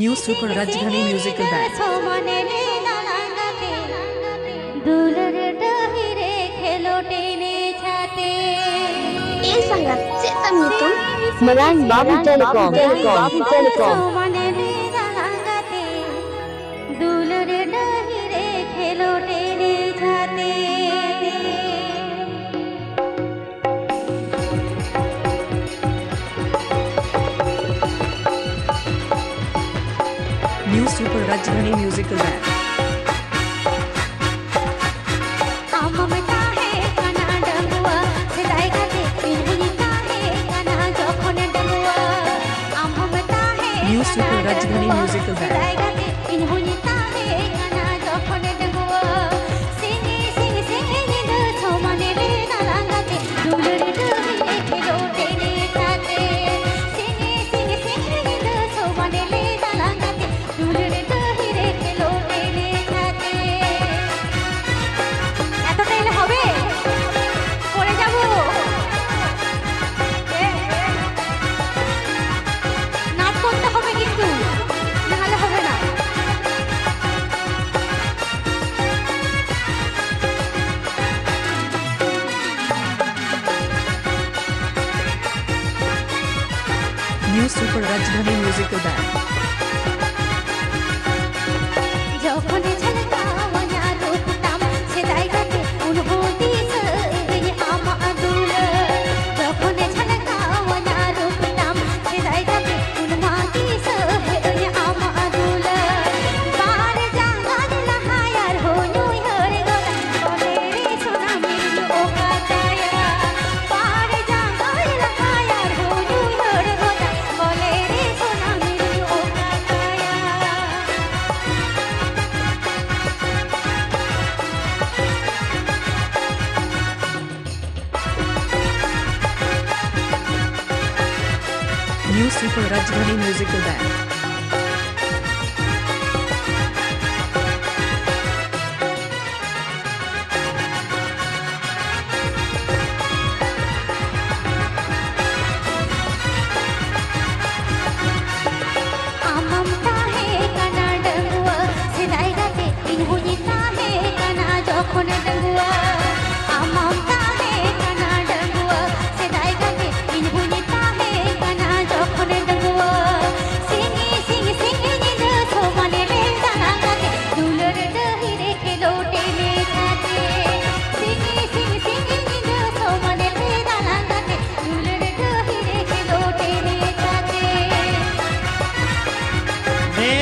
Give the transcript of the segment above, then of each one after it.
New super Rajdhani musical band Maran Babu Telecom, Telecom, Telecom. দুলরে ডাহিরে খেলোটে Rajmani Musical Band. New Super Rajmani Musical Band. new super red musical band. super rajdhani musical band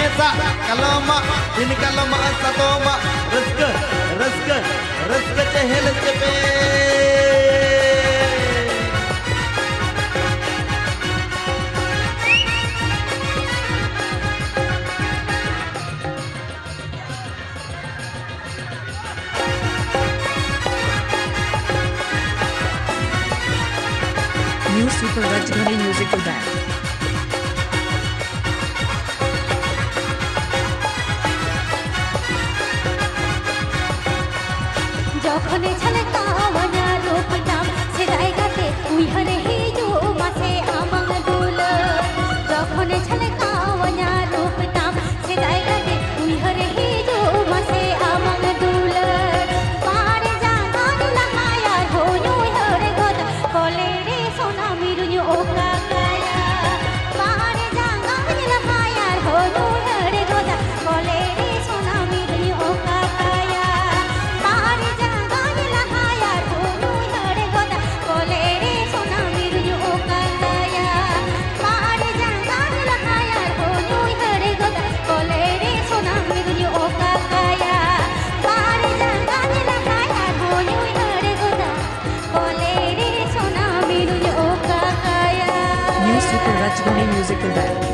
कलेचा कलामा इन कलमा सतोमा रस्क रस्क रस्क चहल चपे New Super Rajgari Musical Band 我的姑娘 more music than that.